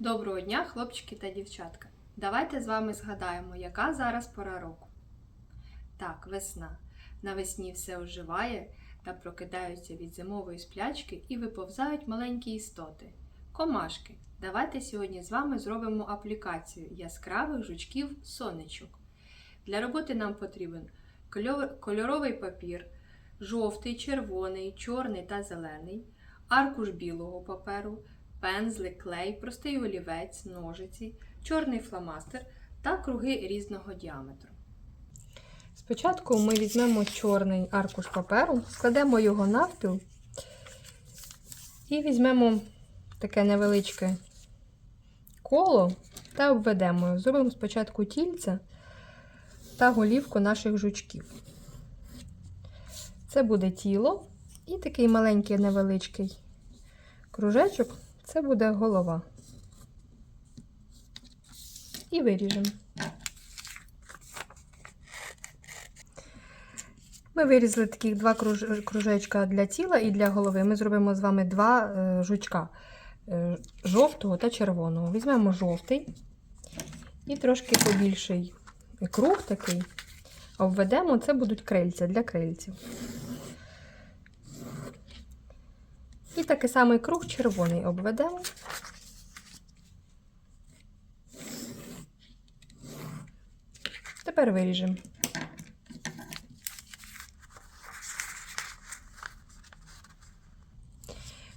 Доброго дня, хлопчики та дівчатка. Давайте з вами згадаємо, яка зараз пора року. Так, весна. Навесні все оживає та прокидаються від зимової сплячки і виповзають маленькі істоти. Комашки. Давайте сьогодні з вами зробимо аплікацію яскравих жучків сонечок. Для роботи нам потрібен кольоровий папір, жовтий, червоний, чорний та зелений, аркуш білого паперу, пензлик, клей, простий олівець, ножиці, чорний фломастер та круги різного діаметру. Спочатку ми візьмемо чорний аркуш паперу, складемо його навпіл і візьмемо таке невеличке коло та обведемо. Зробимо спочатку тільце та голівку наших жучків. Це буде тіло і такий маленький невеличкий кружечок це буде голова. І виріжемо. Ми вирізали таких два кружечка для тіла і для голови. Ми зробимо з вами два е, жучка е, жовтого та червоного. Візьмемо жовтий і трошки побільший круг такий. Обведемо, це будуть крильця для крильців. І такий самий круг червоний обведемо. Тепер виріжемо.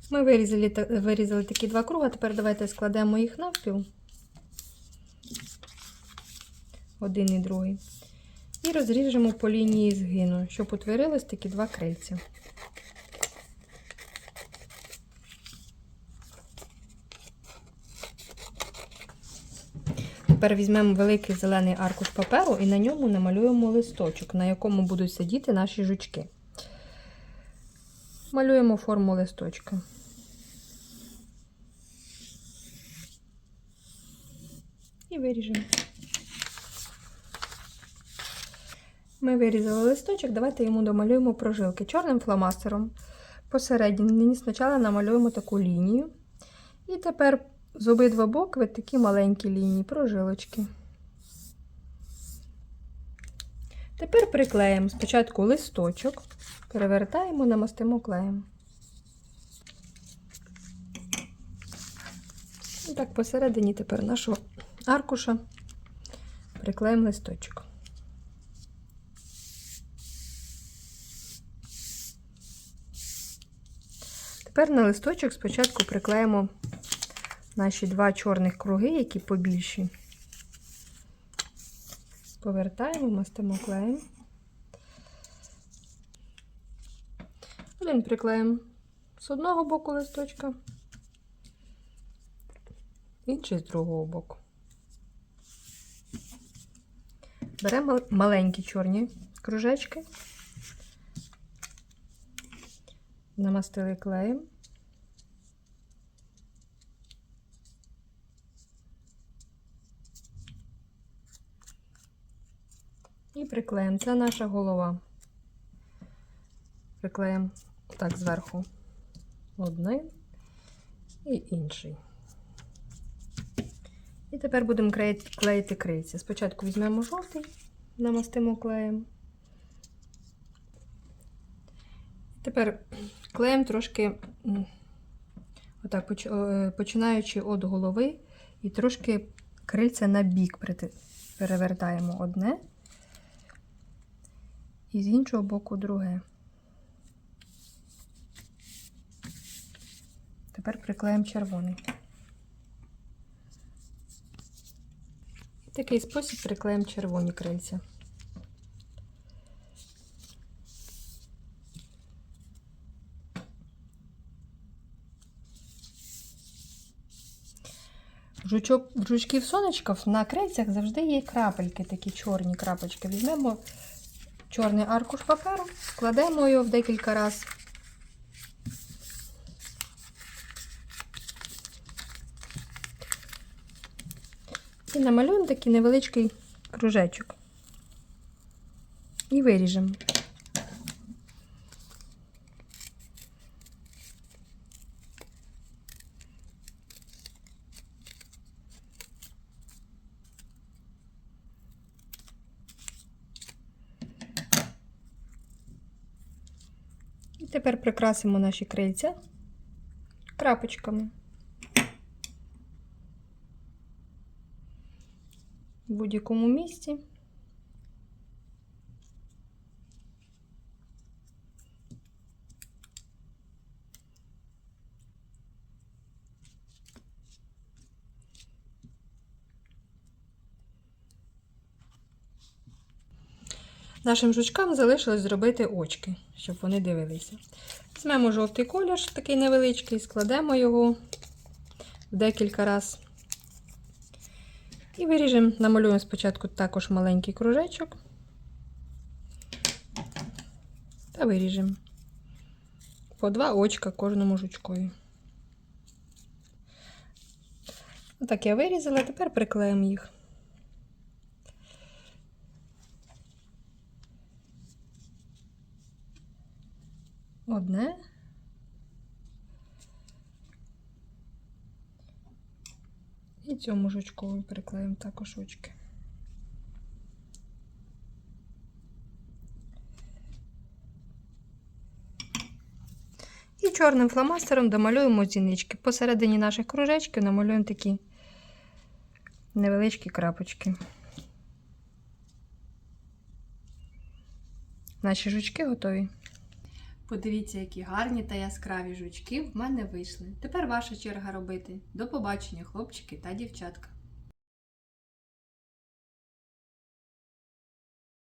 Ми вирізали, вирізали такі два круги, тепер давайте складемо їх навпіл. Один і другий. І розріжемо по лінії згину, щоб утворились такі два крильця. Тепер візьмемо великий зелений аркуш паперу і на ньому намалюємо листочок, на якому будуть сидіти наші жучки. Малюємо форму листочка. І виріжемо. Ми вирізали листочок, давайте йому домалюємо прожилки чорним фломастером. Посередині спочатку намалюємо таку лінію. І тепер з обидва боки такі маленькі лінії, прожилочки. Тепер приклеїмо спочатку листочок, перевертаємо, намастимо клеєм. І так посередині тепер нашого аркуша приклеїмо листочок. Тепер на листочок спочатку приклеїмо наші два чорних круги, які побільші. Повертаємо, мастимо клеєм. Один приклеїмо з одного боку листочка, інший з другого боку. Беремо маленькі чорні кружечки, намастили клеєм. І приклеїмо. Це наша голова. Приклеїмо так зверху один і інший. І тепер будемо клеїти, крильця. Спочатку візьмемо жовтий, намастимо клеєм. Тепер клеєм трошки, отак, е, починаючи від голови, і трошки крильця на бік перевертаємо одне і з іншого боку друге. Тепер приклеїмо червоний. В такий спосіб приклеїмо червоні крильця. Жучок, в жучків сонечків на крильцях завжди є крапельки, такі чорні крапочки. Візьмемо чорний аркуш паперу, складемо його в декілька разів. І намалюємо такий невеличкий кружечок. І виріжемо. Тепер прикрасимо наші крильця крапочками. В будь-якому місці. Нашим жучкам залишилось зробити очки, щоб вони дивилися. Візьмемо жовтий колір, такий невеличкий, складемо його в декілька разів. І виріжемо, намалюємо спочатку також маленький кружечок. Та виріжемо по два очка кожному жучкові. Так я вирізала, тепер приклеїмо їх. Одне. І цьому жучкові приклеїмо також очки. І чорним фломастером домалюємо зінички. Посередині наших кружечків намалюємо такі невеличкі крапочки. Наші жучки готові. Подивіться, які гарні та яскраві жучки в мене вийшли. Тепер ваша черга робити. До побачення, хлопчики та дівчатка.